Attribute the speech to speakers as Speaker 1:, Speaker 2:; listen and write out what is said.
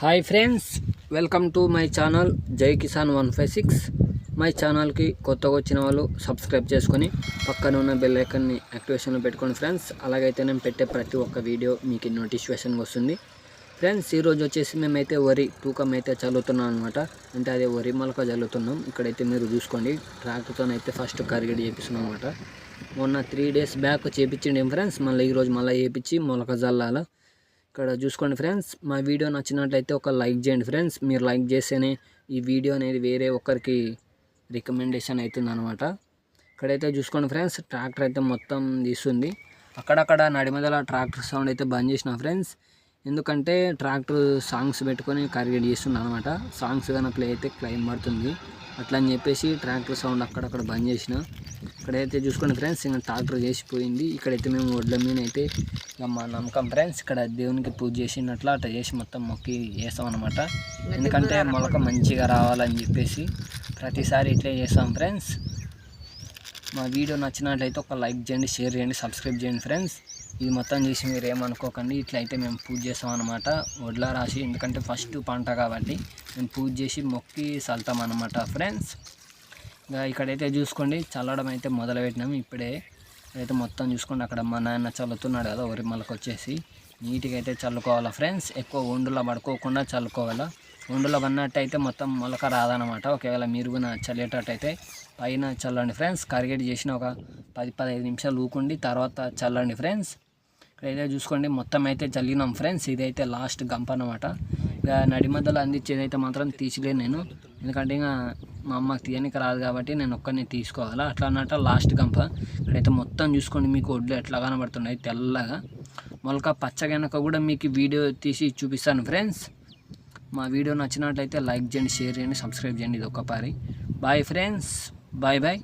Speaker 1: Hi friends welcome to my channel Jai Kisan one five six. My ఛానల్కి కొత్తగా వచ్చిన వాళ్ళు సబ్స్క్రైబ్ చేసుకొని పక్కన ఉన్న బెల్ ఐకన్ని యాక్టివేషన్లో పెట్టుకోండి ఫ్రెండ్స్. అలాగైతే నేను పెట్టే ప్రతి ఒక్క వీడియో మీకు నోటిఫికేషన్ వస్తుంది. ఫ్రెండ్స్ ఈరోజు వచ్చేసి మేమైతే వరి తూకం అయితే చల్లుతున్నాం అనమాట అంటే అదే వరి మొలక చల్లుతున్నాం. ఇక్కడైతే మీరు చూసుకోండి. ట్రాక్టర్తోనైతే ఫస్ట్ కరిగడి చేపిస్తున్నాం అనమాట మొన్న త్రీ డేస్ బ్యాక్ చేపించండి ఫ్రెండ్స్. మళ్ళీ ఈరోజు మళ్ళీ చేపించి మొలక చల్లాల ఇక్కడ చూసుకోండి ఫ్రెండ్స్. మా వీడియో నచ్చినట్లయితే ఒక లైక్ చేయండి ఫ్రెండ్స్. మీరు లైక్ చేస్తేనే ఈ వీడియో అనేది వేరే ఒకరికి రికమెండేషన్ అవుతుంది అనమాట ఇక్కడైతే చూసుకోండి ఫ్రెండ్స్ ట్రాక్టర్ అయితే మొత్తం తీస్తుంది. అక్కడక్కడ నడిమదల ట్రాక్టర్ సౌండ్ అయితే బంద్ చేసిన ఫ్రెండ్స్. ఎందుకంటే ట్రాక్టర్ సాంగ్స్ పెట్టుకొని కరిగేట్ చేస్తుంది అనమాట సాంగ్స్ కానీ ప్లే అయితే క్లైమ్ పడుతుంది. అట్లా అని చెప్పేసి ట్రాక్టర్ సౌండ్ అక్కడక్కడ బంద్ చేసిన. ఇక్కడైతే చూసుకోండి ఫ్రెండ్స్ ఇంకా ట్రాక్టర్ చేసిపోయింది. ఇక్కడైతే మేము వడ్ల మీద అయితే ఇక మా నమ్మకం ఫ్రెండ్స్ ఇక్కడ దేవునికి పూజ చేసినట్లు అట్లా చేసి మొత్తం మొక్కి చేస్తాం అనమాట ఎందుకంటే మొలక మంచిగా రావాలని చెప్పేసి ప్రతిసారి ఇట్లే చేస్తాం ఫ్రెండ్స్. మా వీడియో నచ్చినట్లయితే ఒక లైక్ చేయండి షేర్ చేయండి సబ్స్క్రైబ్ చేయండి ఫ్రెండ్స్. ఇది మొత్తం చేసి మీరు ఏమనుకోకండి ఇట్లయితే మేము పూజ చేస్తాం అనమాట వడ్ల రాసి ఎందుకంటే ఫస్ట్ పంట కాబట్టి మేము పూజ చేసి మొక్కి చల్తాం అనమాట ఫ్రెండ్స్. ఇక్కడైతే చూసుకోండి చల్లడం అయితే మొదలు పెట్టినాం ఇప్పుడే. అయితే మొత్తం చూసుకోండి అక్కడ మా నాన్న చల్లుతున్నాడు కదా వరి మొలక వచ్చేసి. నీట్గా అయితే చల్లుకోవాలా ఫ్రెండ్స్? ఎక్కువ ఒండులో పడుకోకుండా చల్లుకోవాలా? ఒండులో పడినట్టయితే మొత్తం మొలక రాదనమాట ఒకవేళ మీరు కూడా చల్లేటట్టయితే పైన చల్లండి ఫ్రెండ్స్. కరిగేట్ చేసిన ఒక పది పదిహేను నిమిషాలు ఊకుండి తర్వాత చల్లండి ఫ్రెండ్స్. ఇక్కడైతే చూసుకోండి మొత్తం అయితే చల్లినాం ఫ్రెండ్స్. ఇదైతే లాస్ట్ గంప అనమాట నడి మధ్యలో అందించేది అయితే మాత్రం తీసిలేను నేను. ఎందుకంటే ఇంకా మా అమ్మకి తీయనికి రాదు కాబట్టి నేను ఒక్కరిని తీసుకోవాలా? అట్లా అన్నట్టు లాస్ట్ గంప. ఇక్కడైతే మొత్తం చూసుకోండి మీకు ఒడ్లు ఎట్లా కనబడుతున్నాయి తెల్లగా. మొలక పచ్చగనక కూడా మీకు వీడియో తీసి చూపిస్తాను ఫ్రెండ్స్ మా వీడియో నచ్చినట్లయితే లైక్ చేయండి షేర్ చేయండి సబ్స్క్రైబ్ చేయండి ఇది ఒక్కపారి బాయ్ ఫ్రెండ్స్ బాయ్ బాయ్